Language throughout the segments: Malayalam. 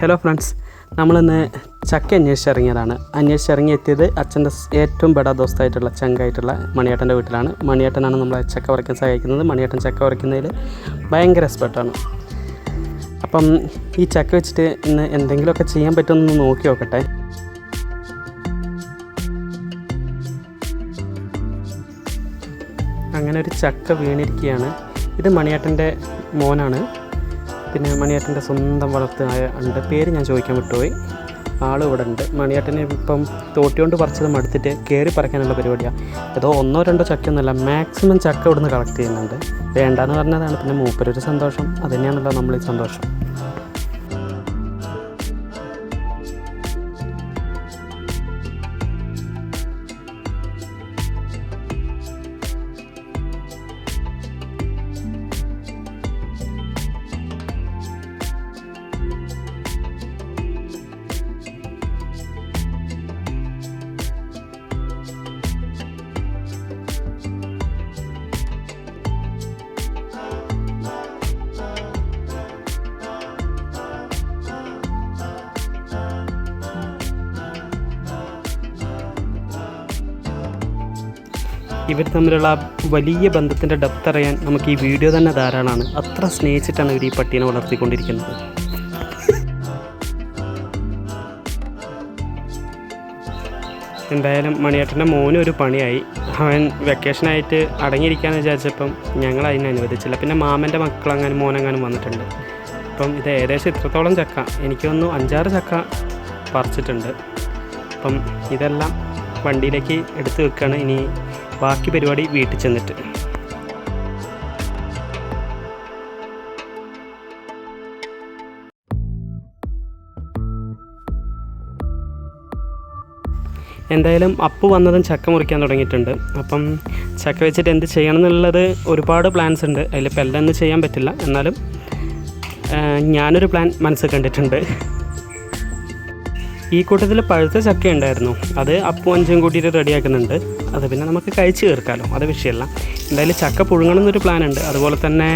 ഹലോ ഫ്രണ്ട്സ് നമ്മളിന്ന് ചക്ക അന്വേഷിച്ചിറങ്ങിയതാണ് അന്വേഷിച്ചിറങ്ങി എത്തിയത് അച്ഛന്റെ ഏറ്റവും ബഡ ദോസ്തായിട്ടുള്ള ചങ്കായിട്ടുള്ള മണിയേട്ടന്റെ വീട്ടിലാണ്. മണിയേട്ടനാണ് നമ്മളെ ചക്ക വരയ്ക്കാൻ സഹായിക്കുന്നത്. മണിയേട്ടൻ ചക്ക വരയ്ക്കുന്നതിൽ ഭയങ്കര എക്സ്പെർട്ടാണ് അപ്പം ഈ ചക്ക വെച്ചിട്ട് ഇന്ന് എന്തെങ്കിലുമൊക്കെ ചെയ്യാൻ പറ്റുമെന്ന് നോക്കി നോക്കട്ടെ. അങ്ങനെ ഒരു ചക്ക വീണിരിക്കുകയാണ്. ഇത് മണിയേട്ടന്റെ മോനാണ്. പിന്നെ മണിയേട്ടന്റെ സ്വന്തം വളർത്തുനായ ഉണ്ട്. പേര് ഞാൻ ചോദിക്കാൻ വിട്ടുപോയി. ആൾ ഇവിടെ ഉണ്ട് മണിയേട്ടനെ ഇപ്പം തോട്ടിയോണ്ട് പറിച്ചത് മടുത്തിട്ട് കയറി പറിക്കാനുള്ള പരിപാടിയാണ് ഏതോ ഒന്നോ രണ്ടോ ചക്കയൊന്നുമല്ല മാക്സിമം ചക്ക ഇവിടുന്ന് കളക്ട് ചെയ്യുന്നുണ്ട്. വേണ്ടാന്ന് പറഞ്ഞതാണ്. പിന്നെ മൂപ്പരൊരു സന്തോഷം. അത് തന്നെയാണല്ലോ നമ്മളീ സന്തോഷം. ഇവർ തമ്മിലുള്ള വലിയ ബന്ധത്തിന്റെ ഡെപ്ത് അറിയാൻ നമുക്ക് ഈ വീഡിയോ തന്നെ ധാരാളമാണ്. അത്ര സ്നേഹിച്ചിട്ടാണ് ഇവർ ഈ പട്ടീനെ വളർത്തിക്കൊണ്ടിരിക്കുന്നത്. എന്തായാലും മണിയേട്ടന്റെ മോനും ഒരു പണിയായി. അവൻ വെക്കേഷനായിട്ട് അടങ്ങിയിരിക്കാമെന്ന് വിചാരിച്ചപ്പം ഞങ്ങൾ അതിനെ അനുവദിച്ചില്ല. പിന്നെ മാമന്റെ മക്കളെങ്ങാനും മോനെങ്ങാനും വന്നിട്ടുണ്ട്. അപ്പം ഇത് ഏകദേശം ഇത്രത്തോളം ചക്ക. എനിക്ക് തോന്നുന്നു അഞ്ചാറ് ചക്ക പറിച്ചിട്ടുണ്ട്. അപ്പം ഇതെല്ലാം വണ്ടിയിലേക്ക് എടുത്ത് വെക്കുകയാണ്. ഇനി ബാക്കി പരിപാടി വീട്ടിൽ ചെന്നിട്ട്. എന്തായാലും അപ്പ് വന്നതും ചക്ക മുറിക്കാൻ തുടങ്ങിയിട്ടുണ്ട്. അപ്പം ചക്ക വെച്ചിട്ട് എന്ത് ചെയ്യണം എന്നുള്ളത് ഒരുപാട് പ്ലാൻസ് ഉണ്ട്. അതിലിപ്പോൾ എല്ലാം ഒന്നും ചെയ്യാൻ പറ്റില്ല. എന്നാലും ഞാനൊരു പ്ലാൻ മനസ്സിൽ കണ്ടിട്ടുണ്ട്. ഈ കൂട്ടത്തിൽ പഴുത്ത ചക്ക ഉണ്ടായിരുന്നു. അത് അപ്പു അഞ്ചും കൂട്ടിയിട്ട് റെഡിയാക്കുന്നുണ്ട് അത് പിന്നെ നമുക്ക് കഴിച്ച് തീർക്കാമല്ലോ അത് വിഷയമല്ല. എന്തായാലും ചക്ക പുഴുങ്ങണം എന്നൊരു പ്ലാൻ ഉണ്ട് അതുപോലെ തന്നെ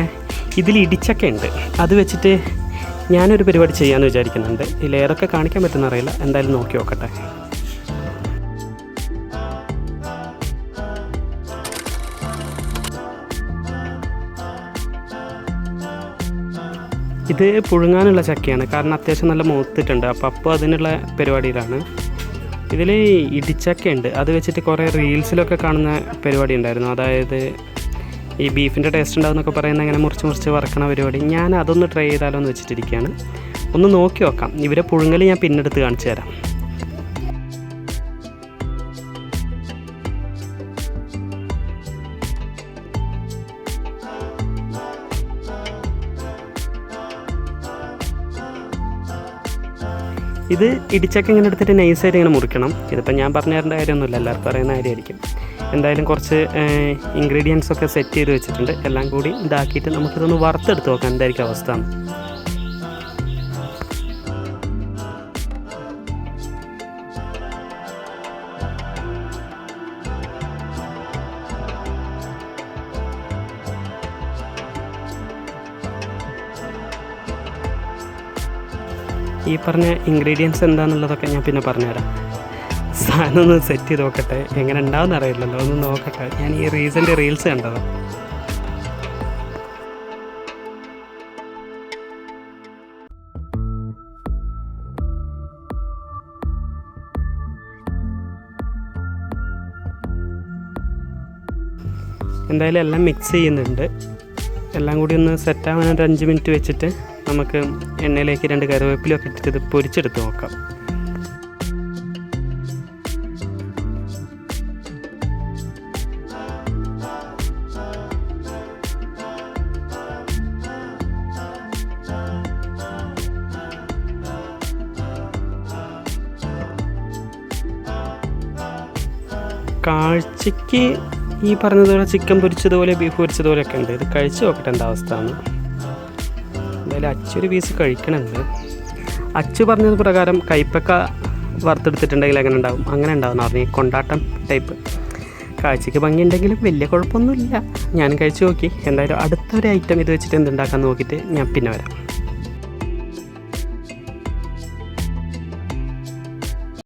ഇതിൽ ഇടിച്ചക്ക ഉണ്ട്. അത് വെച്ചിട്ട് ഞാനൊരു പരിപാടി ചെയ്യാമെന്ന് വിചാരിക്കുന്നുണ്ട്. ഇതിൽ ഏതൊക്കെ കാണിക്കാൻ പറ്റുന്ന അറിയില്ല. എന്തായാലും നോക്കി നോക്കട്ടെ. ഇത് പുഴുങ്ങാനുള്ള ചക്കയാണ്. കാരണം അത്യാവശ്യം നല്ല മൂത്തിട്ടുണ്ട്. അപ്പോൾ അപ്പോൾ അതിനുള്ള പരിപാടിയിലാണ്. ഇതിൽ ഇടിച്ചക്കയുണ്ട്. അത് വെച്ചിട്ട് കുറേ റീൽസിലൊക്കെ കാണുന്ന പരിപാടി ഉണ്ടായിരുന്നു. അതായത് ഈ ബീഫിന്റെ ടേസ്റ്റ് ഉണ്ടാകുന്നൊക്കെ പറയുന്ന അങ്ങനെ മുറിച്ച് മുറിച്ച് വറക്കണ പരിപാടി. ഞാൻ അതൊന്ന് ട്രൈ ചെയ്താലോ എന്ന് വെച്ചിട്ടിരിക്കുകയാണ് ഒന്ന് നോക്കി നോക്കാം. ഇവരെ പുഴുങ്ങൽ ഞാൻ പിന്നെടുത്ത് കാണിച്ചു തരാം. ഇത് ഇടിച്ചൊക്കെ ഇങ്ങനെ എടുത്തിട്ട് നൈസായിട്ട് ഇങ്ങനെ മുറിക്കണം. ഇതിപ്പോൾ ഞാൻ പറഞ്ഞു തരേണ്ട കാര്യമൊന്നുമില്ല എല്ലാവർക്കും പറയുന്ന കാര്യമായിരിക്കും. എന്തായാലും കുറച്ച് ഇൻഗ്രീഡിയൻസ് ഒക്കെ സെറ്റ് ചെയ്ത് വെച്ചിട്ടുണ്ട്. എല്ലാം കൂടി ഇതാക്കിയിട്ട് നമുക്കിതൊന്ന് വറുത്തെടുത്ത് നോക്കാം എന്തായിരിക്കും അവസ്ഥ ഈ പറഞ്ഞ ഇൻഗ്രീഡിയൻസ് എന്താണെന്നുള്ളതൊക്കെ ഞാൻ പിന്നെ പറഞ്ഞുതരാം. സാധനം ഒന്ന് സെറ്റ് ചെയ്ത് നോക്കട്ടെ. എങ്ങനെ ഉണ്ടാവും അറിയില്ലല്ലോ. ഒന്ന് നോക്കട്ടെ. ഞാൻ ഈ റീസെന്റ് റീൽസ് കണ്ടതാണ് എന്തായാലും എല്ലാം മിക്സ് ചെയ്യുന്നുണ്ട്. എല്ലാം കൂടി ഒന്ന് സെറ്റാവാൻ ഒരു അഞ്ച് മിനിറ്റ് വെച്ചിട്ട് നമുക്ക് എണ്ണയിലേക്ക് രണ്ട് കറിവേപ്പിലൊക്കെ ഇട്ടിട്ട് ഇത് പൊരിച്ചെടുത്ത് നോക്കാം. കാഴ്ചയ്ക്ക് ഈ പറഞ്ഞതുപോലെ ചിക്കൻ പൊരിച്ചതുപോലെ ബീഫ് പൊരിച്ചതുപോലെയൊക്കെ ഉണ്ട്. ഇത് കഴിച്ചു നോക്കട്ടെ എന്താ അവസ്ഥ എന്തായാലും അച്ചൊരു പീസ് കഴിക്കണുണ്ട്. അച്ചു പറഞ്ഞത് പ്രകാരം കൈപ്പക്ക വറുത്തെടുത്തിട്ടുണ്ടെങ്കിൽ എങ്ങനെ ഉണ്ടാവും? അങ്ങനെ ഉണ്ടാവും പറഞ്ഞു കൊണ്ടാട്ടം ടൈപ്പ് കാഴ്ചയ്ക്ക് ഭംഗിയുണ്ടെങ്കിലും വലിയ കുഴപ്പമൊന്നുമില്ല. ഞാനും കഴിച്ചു നോക്കി. എന്തായാലും അടുത്തൊരു ഐറ്റം ഇത് വെച്ചിട്ട് എന്തുണ്ടാക്കാൻ നോക്കിയിട്ട് ഞാൻ പിന്നെ വരാം.